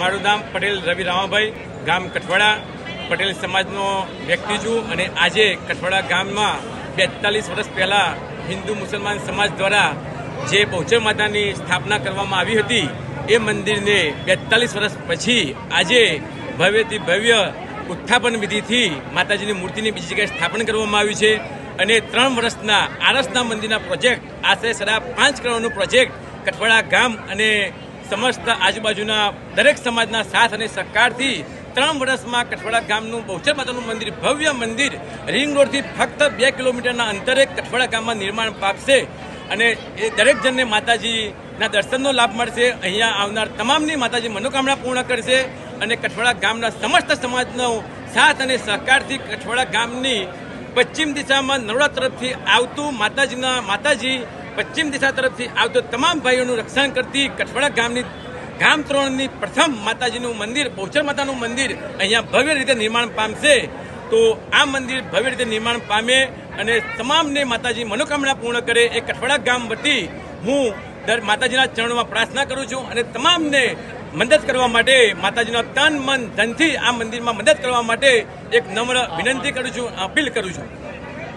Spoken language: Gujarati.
મારું નામ પટેલ રવિ રામાભાઈ, ગામ કઠવાડા. પટેલ સમાજનો વ્યક્તિ છું અને આજે કઠવાડા ગામમાં બેતાલીસ વર્ષ પહેલાં હિન્દુ મુસલમાન સમાજ દ્વારા જે બહુચર માતાની સ્થાપના કરવામાં આવી હતી, એ મંદિરને બેતાલીસ વર્ષ પછી આજે ભવ્યથી ભવ્ય ઉત્થાપન વિધિથી માતાજીની મૂર્તિની બીજી જગ્યાએ સ્થાપન કરવામાં આવ્યું છે. અને ત્રણ વર્ષના આરસના મંદિરના પ્રોજેક્ટ આશરે સાડા પાંચ કરોડનો પ્રોજેક્ટ કઠવાડા ગામ અને સમસ્ત આજુબાજુના દરેક સમાજના સાથ અને સહકારથી ત્રણ વર્ષમાં કઠવાડા ગામનું બહુચર માતાનું મંદિર, ભવ્ય મંદિર, રિંગ રોડથી ફક્ત બે કિલોમીટરના અંતરે કઠવાડા ગામમાં નિર્માણ પામશે અને એ દરેક જણને માતાજીના દર્શનનો લાભ મળશે. અહીંયા આવનાર તમામની માતાજી મનોકામના પૂર્ણ કરશે અને કઠવાડા ગામના સમસ્ત સમાજનો સાથ અને સહકારથી કઠવાડા ગામની પશ્ચિમ દિશામાં નરોડા તરફથી આવતું માતાજીના માતાજી પશ્ચિમ દિશા તરફથી આવતો તમામ ભાઈઓનું રક્ષણ કરતી કઠવાડા ગામની ગામ ત્રણની પ્રથમ માતાજીનું મંદિર બહુચર માતાનું મંદિર અહીંયા ભવ્ય રીતે નિર્માણ પામશે. તો આ મંદિર ભવ્ય રીતે નિર્માણ પામે અને તમામને માતાજી મનોકામના પૂર્ણ કરે એ કઠવાડા ગામ વતી હું દર માતાજીના ચરણમાં પ્રાર્થના કરું છું અને તમામને મદદ કરવા માટે, માતાજીના તન, મન, ધનથી આ મંદિરમાં મદદ કરવા માટે એક નમ્ર વિનંતી કરું છું, અપીલ કરું છું.